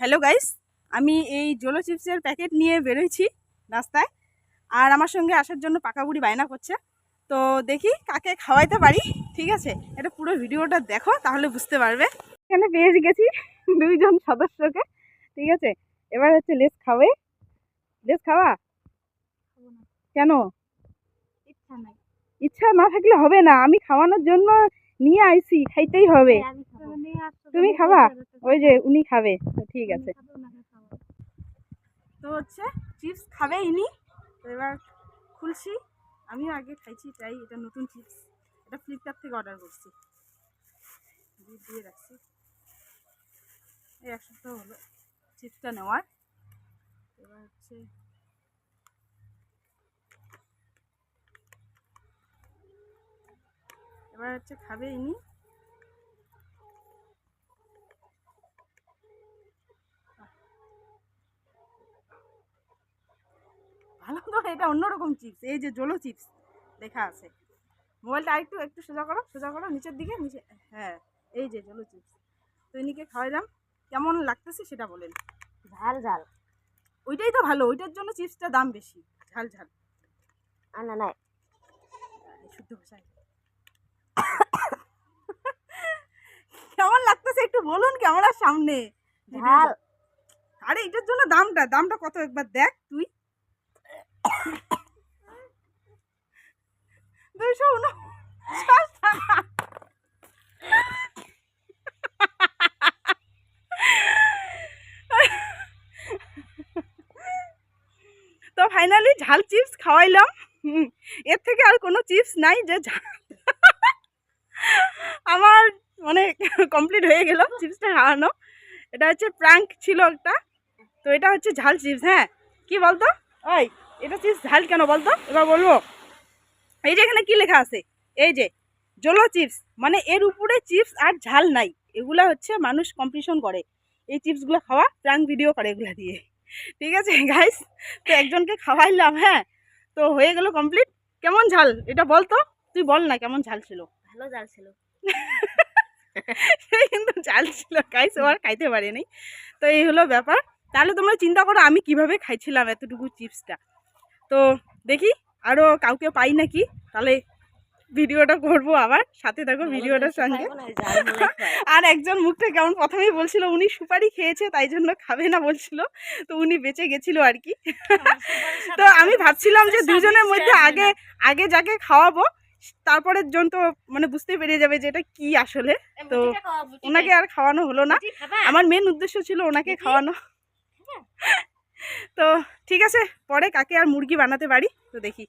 Hello guys আমি এই Zolo চিপসের প্যাকেট নিয়ে বেরোইছি রাস্তায়। আর আমার সঙ্গে আসার জন্য পাকা বুড়ি বায়না করছে। তো দেখি কাকে খাওয়াইতে পারি ঠিক আছে? এটা পুরো ভিডিওটা দেখো তাহলে বুঝতে পারবে। এখানে পেয়ে গেছি দুইজন সদস্যকে ঠিক আছে? এবার হচ্ছে লেস খাওয়াই লেস খাওয়া কেন? ইচ্ছা নাই। ইচ্ছা না থাকলে হবে না। আমি খাওয়ানোর জন্য নিয়ে আইছি খাইতেই হবে। তুমি খাবা? ওই যে উনি খাবে। ঠিক আছে। তো হচ্ছে চিপস খাবে ইনি। তো এবার খুলছি। আমিও আগে খাইছি, তাই এটা নতুন চিপস এটা ফ্লিপকার্ট থেকে অর্ডার করছি। দিয়ে রাখছি। এই এক সপ্তাহ হলো চিপসটা নেওয়ার। এবার হচ্ছে এবার হচ্ছে খাবে ইনি ভালো তো এটা অন্যরকম চিপস এই যে জলো চিপস লেখা আছে। মোবাইলটা আরেকটু একটু সোজা করো সোজা করো নিচের দিকে নিচে হ্যাঁ এই যে জলো চিপস তো ইনিকে খাওয়াইলাম কেমন লাগতেছে সেটা বলেন। ঝাল ঝাল। ওইটাই তো ভালো ওইটার জন্য চিপসটা দাম বেশি ঝাল ঝাল। আনা নাই। এই শুদ্ধ ভাষায়। কেমন লাগতেছে একটু বলুন ক্যামেরার সামনে। ঝাল। আরে এটার জন্য দামটা দামটা কত একবার দেখ তুই। ফাইনালি ঝাল চিপস খাওয়াইলাম। এর থেকে আর কোনো চিপস নাই যে আমার মানে কমপ্লিট হয়ে গেল চিপসটা খাওয়ানো। এটা হচ্ছে প্রাঙ্ক ছিল একটা। তো এটা হচ্ছে ঝাল চিপস হ্যাঁ। কি বলতো? ওই, এটা চিপস ঝাল কেন বলতো? এবার বলব। এই যে এখানে কি লেখা আছে? এই যে, জলো চিপস মানে এর উপরে চিপস আর ঝাল নাই। এগুলা হচ্ছে মানুষ কম্পিটিশন করে। এই চিপসগুলো খাওয়া প্রাঙ্ক ভিডিও করে এগুলা দিয়ে। ঠিক আছে গাইস তো একজনকে খাওয়াইলাম হ্যাঁ? তো হয়ে গেল কমপ্লিট কেমন ঝাল? এটা বলতো তুই বল না কেমন ঝাল ছিল। ভালো ঝাল ছিল। সে কিন্তু ঝাল ছিল গাইস ও আর খাইতে পারেনি। তো এই হলো ব্যাপার। তাহলে তোমরা চিন্তা করো আমি কীভাবে খাইছিলাম এতটুকু চিপসটা। তো দেখি আরও কাউকে পাই নাকি? তাহলে ভিডিওটা করব আবার। সাথে থাকো ভিডিওটার সঙ্গে। আর একজন মুখটা কেমন প্রথমেই বলছিল উনি সুপারি খেয়েছে তাই জন্য খাবে না বলছিল। তো উনি বেঁচে গেছিল আর কি। তো আমি ভাবছিলাম যে দুজনের মধ্যে আগে আগে যাকে খাওয়াবো তারপরের জন তো মানে বুঝতে পেরে যাবে যে এটা কি আসলে। তো ওনাকে আর খাওয়ানো হলো না। আমার মেন উদ্দেশ্য ছিল ওনাকে খাওয়ানো। তো ঠিক আছে পরে কাকে আর মুরগি বানাতে পারি? তো দেখি।